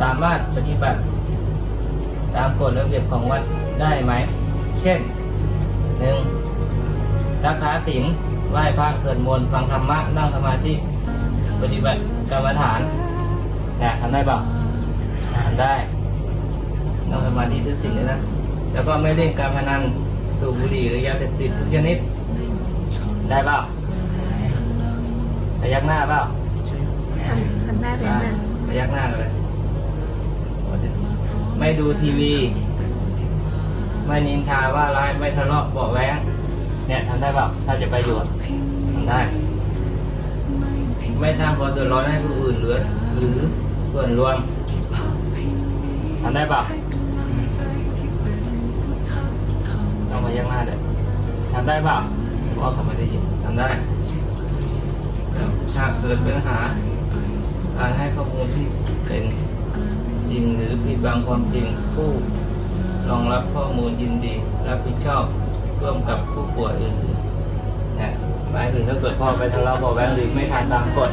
สามารถปฏิบัติ ตามกฎระเบียบของวัดได้ไหม เช่นหนึ่งรักษาศีลไหว้พระเกิดมนต์ฟังธรรมะนั่งสมาธิปฏิบัติกรรมฐานนะทำได้เปล่าทำได้นั่งสมาธิทุกสิ่งเลยนะ แล้วก็ไม่เล่นการพนันสูบบุหรี่หรือยาเสพติดทุกชนิด ได้เปล่าพยักหน้าเปล่าหันหันหน้าไปหน้าพยักหน้าเลย ไม่ดูทีวี ไม่นินทาว่าร้ายไม่ทะเลาะเบาะแว้งเนี่ยทำได้เปล่าถ้าจะไปอยู่อะทำได้ ไม่สร้างความเดือดร้อนให้ผู้อื่นหรือหรือส่วนรวมทำได้เปล่าต้องมายักหน้าเด็ทำได้เปล่าพ่อเขาไม่ได้ยินทำได้ถ้าเกิดปัญหาการให้ข้อมูลที่เป็นจริง บางความจริงผู้รองรับข้อมูลยินดี รับผิดชอบร่วมกับผู้ป่วยอื่นๆนะหมายถึงถ้าเกิดพ่อไปทะเลาะบาะแว้งหรือไม่ทานตามกฎ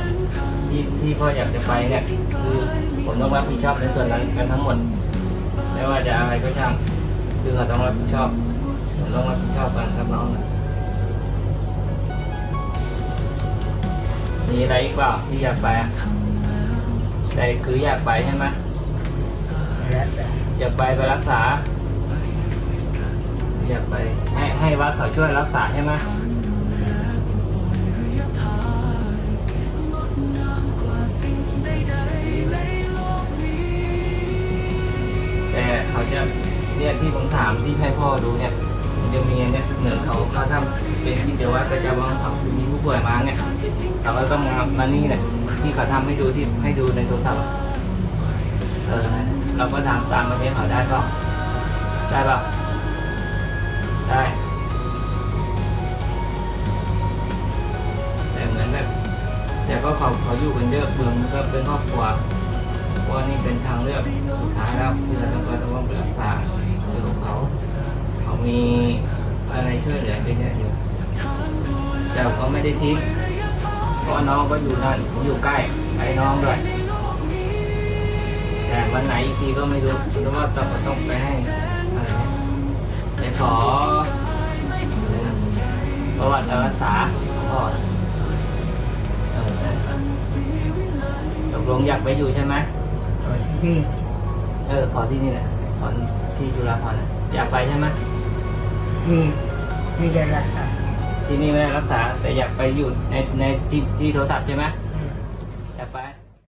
ที่ที่พ่ออยากจะไปเนี่ยคือผมต้องรับผิดชอบในส่วนนั้นกันทั้งหมดไม่ว่าจะอะไรก็ช่างคือเขาต้องรับผิดชอบผมต้องรับผิดชอบกันครับน้องนะมีอะไรอีกเปล่าที่อยากไปอะใจคืออยากไปใช่ไหม อยากไปไปรักษา อยากไป ให้ให้วัดเขาช่วยรักษาใช่ไหมแต่เขาจะเนี่ยที่ผมถามที่ให้พ่อดูเนี่ยจะมีเนี่ยเหมือนเขาเขาทำเป็นกิจวัตรประจำวันของเขามีผู้ป่วยมาเนี่ยเราก็ต้องมามานี่แหละที่เขาทำให้ดูที่ให้ดูในโทรศัพท์ อะเอเราก็ทำตามประเทศเขาได้เปล่าได้เปล่าได้แต่เหมือนแบบแต่ก็เขาเขาอยู่กันเยอะเมืองก็เป็นครอบครัวเพราะว่านี่เป็นทางเลือกสุดท้ายแล้วที่เราต้องไปต้องไปรักษาคือของเขาเขามีอะไรช่วยเหลือเยอะแยะอยู่แต่เขาไม่ได้ทิ้งเพราะน้องก็อยู่นั่นอยู่ใกล้ไอ้น้องด้วย วันไหนอีกทีก็ไม่รู้หรือว่าต้องต้องไปให้อะไรเนี่ยไปขออะไรนะประวัติการรักษาของพ่อเออตกลงอยากไปอยู่ใช่ไหมขอที่เออขอที่นี่แหละขอที่จุฬาภรณ์น่ะอยากไปใช่ไหมที่ที่จะรักษาที่นี่ไม่ได้รักษา แต่อยากไปอยู่ในในที่ที่โทรศัพท์ใช่ไหมใ